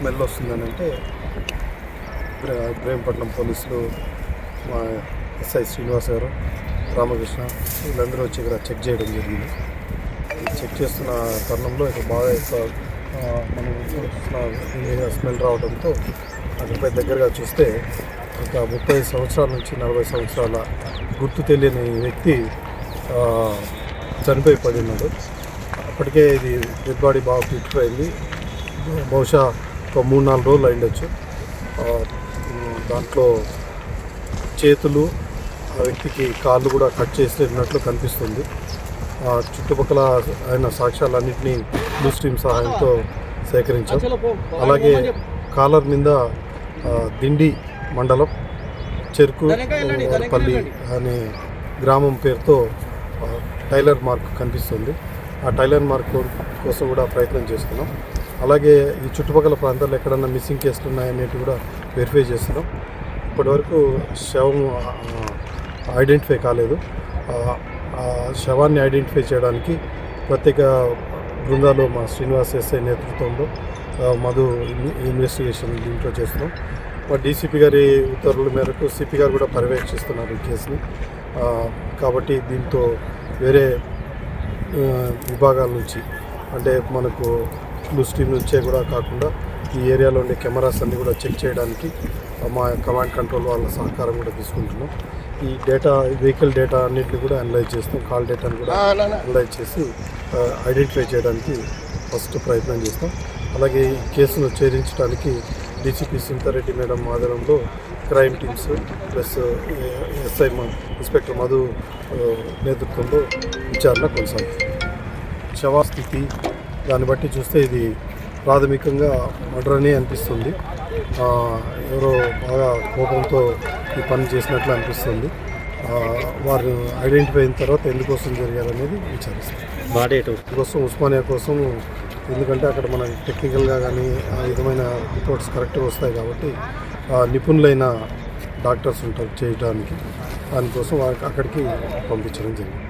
Smell వస్తుందని అంటే ప్రేమపట్నం పోలీసులు మా ఎస్ఐ శ్రీనివాస్ గారు రామకృష్ణ వీళ్ళందరూ వచ్చి ఇక్కడ చెక్ చేయడం జరిగింది. చెక్ చేస్తున్న తరుణంలో ఇక బాగా ఎక్కువ మనం స్మెల్ రావడంతో అక్కడిపై దగ్గరగా చూస్తే ఒక ముప్పై సంవత్సరాల నుంచి నలభై సంవత్సరాల గుర్తు తెలియని వ్యక్తి చనిపోయి పడి ఉన్నాడు. అప్పటికే ఇది డెడ్ బాడీ బాగా ఫిట్ అయింది బహుశా ఒక మూడు నాలుగు రోజులు అయిండొచ్చు. దాంట్లో చేతులు ఆ వ్యక్తికి కాళ్ళు కూడా కట్ చేసినట్లు కనిపిస్తుంది. ఆ చుట్టుపక్కల ఆయన సాక్ష్యాలన్నింటినీ బ్లూ స్ట్రీమ్ సహాయంతో సేకరించాం. అలాగే కాలర్ మీద దిండి మండలం చెరుకు పల్లి అనే గ్రామం పేరుతో టైలర్ మార్క్ కనిపిస్తుంది. ఆ టైలర్ మార్క్ కోసం కూడా ప్రయత్నం చేస్తున్నాం. అలాగే ఈ చుట్టుపక్కల ప్రాంతాల్లో ఎక్కడన్నా మిస్సింగ్ కేసులు ఉన్నాయనేవి కూడా వెరిఫై చేస్తున్నాం. ఇప్పటివరకు శవం ఐడెంటిఫై కాలేదు. ఆ, శవాన్ని ఐడెంటిఫై చేయడానికి ప్రత్యేక బృందాలు మా శ్రీనివాస్ ఎస్ఐ నేతృత్వంలో మధు ఇన్వెస్టిగేషన్ దీంట్లో చేస్తున్నాం. మా డీసీపీ గారి ఉత్తర్వుల మేరకు సిపి గారు కూడా పర్యవేక్షిస్తున్నారు ఈ కేసుని. కాబట్టి దీంతో వేరే విభాగాల నుంచి అంటే మనకు బ్లూ స్ట్రీమ్ నుంచే కూడా కాకుండా ఈ ఏరియాలో ఉండే కెమెరాస్ అన్ని కూడా చెక్ చేయడానికి మా కమాండ్ కంట్రోల్ వాళ్ళ సహకారం కూడా తీసుకుంటున్నాం. ఈ డేటా వెహికల్ డేటా అన్నింటిని కూడా అనలైజ్ చేస్తాం. కాల్ డేటాను కూడా అనలైజ్ చేసి ఐడెంటిఫై చేయడానికి ఫస్ట్ ప్రయత్నం చేస్తాం. అలాగే ఈ కేసును ఛేదించడానికి డీసీపీ సింతారెడ్డి మేడం ఆధ్వర్యంలో crime teams plus SI inspector Madhu నేతృత్వంలో విచారణ కొనసాగుతుంది. శవాస్థితి దాన్ని బట్టి చూస్తే ఇది ప్రాథమికంగా మర్డర్ అని అనిపిస్తుంది. ఎవరో బాగా కోపంతో ఈ పని చేసినట్లు అనిపిస్తుంది. వారు ఐడెంటిఫై అయిన తర్వాత ఎందుకోసం జరిగారనేది విచారిస్తారు. కోసం ఉస్మానియా కోసం ఎందుకంటే అక్కడ మన టెక్నికల్గా కానీ ఆ విధమైన రిపోర్ట్స్ కరెక్ట్గా వస్తాయి కాబట్టి నిపుణులైన డాక్టర్స్ ఉంటారు చేయడానికి దానికోసం వారికి అక్కడికి పంపించడం జరిగింది.